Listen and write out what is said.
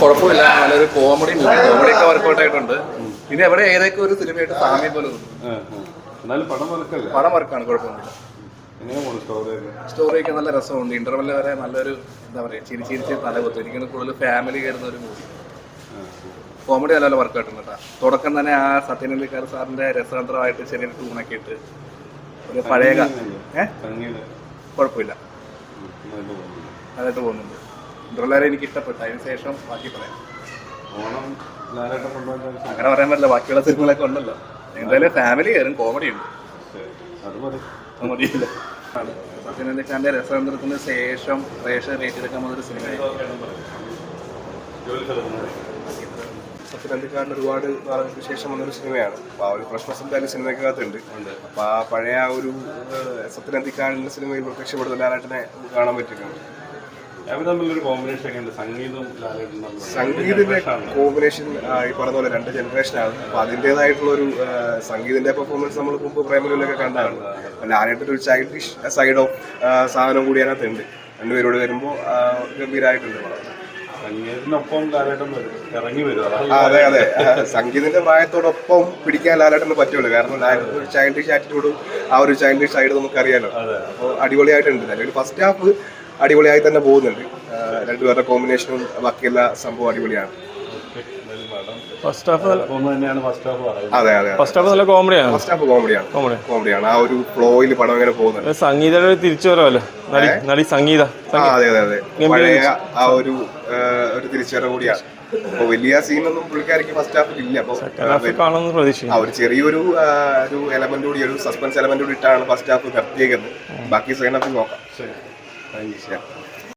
കുഴപ്പമില്ല. നല്ലൊരു comedy comedy ഒക്കെ വർക്കൗട്ട് ആയിട്ടുണ്ട്. പിന്നെ എവിടെ ഏതൊക്കെ ഒരു സിനിമയായിട്ട് സാമ്യം പോലെ തോന്നുന്നു. എന്നാലും പടം വർക്കല്ല? പടം വർക്കാണ് കുഴപ്പമൊന്നുമില്ല. സ്റ്റോറി ഒക്കെ? സ്റ്റോറിയൊക്കെ നല്ല രസമുണ്ട്. ഇന്റർവെൽ വരെ നല്ലൊരു എന്താ പറയുക ചിരി ചിരിച്ച് തല കൊത്തു. എനിക്കൊന്ന് കൂടുതൽ ഫാമിലി കയറുന്ന ഒരു മൂവി കോമഡി നല്ല വർക്ക് ആയിട്ടുണ്ട് കേട്ടോ. തുടക്കം തന്നെ ആ സത്യനന്ദിക്കാർ സാറിന്റെ രസതന്ത്രമായിട്ട് ചെറിയ ടൂണൊക്കെ ഇട്ട് ഒരു പഴയ കുഴപ്പമില്ല. അതായിട്ട് പോകുന്നുണ്ട്. ഇന്റർവെല്ല് എനിക്ക് ഇഷ്ടപ്പെട്ടു അതിന് ശേഷം ബാക്കി പറയാം. ഓണം ലാലേട്ടൻ കൊണ്ടുവന്ന അങ്ങനെ പറയാൻ പറ്റില്ല. ബാക്കിയുള്ള സിനിമകളൊക്കെ ഉണ്ടല്ലോ. എന്തായാലും ഫാമിലി കയറും. കോമഡി ഉണ്ട്. അത് മതി. കോമഡിയില്ല സത്യനന്ദിക്കാരന്റെ രസതന്ത്രത്തിന് ശേഷം പ്രേക്ഷകർ ഏറ്റെടുക്കാൻ പോകുന്ന സിനിമ സത്യനന്ദിക്കാരൻ ഒരുപാട് നാളുകൾക്ക് ശേഷം വന്നൊരു സിനിമയാണ്. അപ്പോൾ ആ ഒരു പ്രശ്നം എന്തായാലും സിനിമയ്ക്കകത്തുണ്ട്. അപ്പോൾ ആ പഴയ ആ ഒരു സത്യനന്ദിക്കാരന്റെ സിനിമയിൽ പ്രത്യക്ഷപ്പെടുന്ന ലാലേട്ടനെ കാണാൻ പറ്റിയിട്ടുണ്ട് അവർ തമ്മിലൊരു കോമ്പിനേഷൻ ഒക്കെ ഉണ്ട് സംഗീതവും ലാലേട്ടനും സംഗീതിന്റെ കോമ്പിനേഷൻ ഈ പറഞ്ഞ പോലെ രണ്ട് ജനറേഷനാണ് അപ്പൊ അതിന്റെതായിട്ടുള്ള ഒരു സംഗീതിന്റെ പെർഫോമൻസ് നമ്മൾ മുമ്പ് പ്രേമലൂരിലൊക്കെ കണ്ടാണ്. ലാലേട്ടൊരു ലാലേട്ടന്റെ ഒരു ചൈൽഡിഷ് സൈഡ് ഓഫ് സാധനം കൂടി അതിനകത്തുണ്ട് രണ്ടുപേരോട് വരുമ്പോൾ ഗംഭീരമായിട്ടുണ്ട്. സംഗീതത്തിനൊപ്പം ലാലേട്ടൻ ഇറങ്ങി വരും. അതെ അതെ. സംഗീതത്തിന്റെ പ്രായത്തോടൊപ്പം പിടിക്കാൻ ലാലേട്ടന് പറ്റുള്ളൂ. കാരണം ലാലേട്ടൻ ഒരു ചൈൽഡിഷ് ആറ്റിറ്റ്യൂഡും ആ ഒരു ചൈൽഡിഷ് സൈഡ് നമുക്കറിയാലോ. അപ്പോൾ അടിപൊളിയായിട്ടുണ്ട്. അല്ലെങ്കിൽ ഫസ്റ്റ് ഹാഫ് അടിപൊളിയായി തന്നെ പോകുന്നുണ്ട്. രണ്ടുപേരുടെ കോമ്പിനേഷനും ബാക്കിയുള്ള സംഭവം അടിപൊളിയാണ്. ഫസ്റ്റ് ഹാഫ് അതെ അതെ ഫസ്റ്റ് ഹാഫ് നല്ല കോമഡിയാണ് ഫസ്റ്റ് ഹാഫ് കോമഡിയാണ് കോമഡി കോമഡിയാണ് ആ ഒരു ഫ്ലോയിൽ പടം ഇങ്ങനെ പോകുന്നുണ്ട്. സംഗീതയുടെ ഒരു തിരിച്ചു വരവല്ലേ? നടി നടി സംഗീത. ആ അതെ അതെ അതെ. പഴയ ആ ഒരു ഒരു തിരിച്ചുവരവ് കൂടിയാണ്. അപ്പോൾ വലിയ സീനൊന്നും പുള്ളിക്കാരിക്ക് ഫസ്റ്റ് ഹാഫിൽ ഇല്ല. അപ്പോൾ ഹാഫ് കാണുമെന്ന് പ്രതീക്ഷിക്കുന്നു. ഒരു ചെറിയൊരു ഒരു എലമെന്റ് കൂടി ഒരു സസ്പെൻസ് എലമെന്റ് കൂടി ഇട്ടാണ് ഫസ്റ്റ് ഹാഫ് നിർത്തിയേക്കുന്നത്. ബാക്കി സെക്കൻഡ് ഹാഫ് നോക്കാം. 可以行